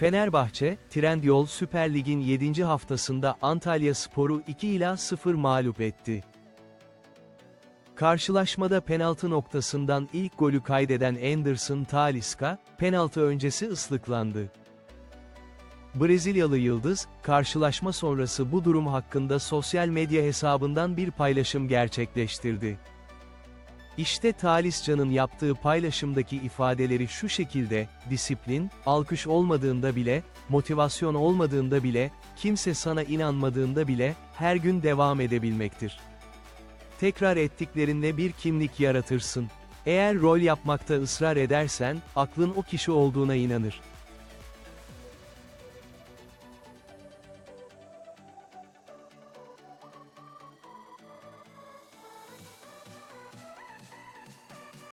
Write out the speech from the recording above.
Fenerbahçe, Trendyol Süper Lig'in 7. haftasında Antalya Spor'u 2 ila 0 mağlup etti. Karşılaşmada penaltı noktasından ilk golü kaydeden Anderson Talisca, penaltı öncesi ıslıklandı. Brezilyalı Yıldız, karşılaşma sonrası bu durum hakkında sosyal medya hesabından bir paylaşım gerçekleştirdi. İşte Talisca'nın yaptığı paylaşımdaki ifadeleri şu şekilde, disiplin, alkış olmadığında bile, motivasyon olmadığında bile, kimse sana inanmadığında bile, her gün devam edebilmektir. Tekrar ettiklerinde bir kimlik yaratırsın. Eğer rol yapmakta ısrar edersen, aklın o kişi olduğuna inanır.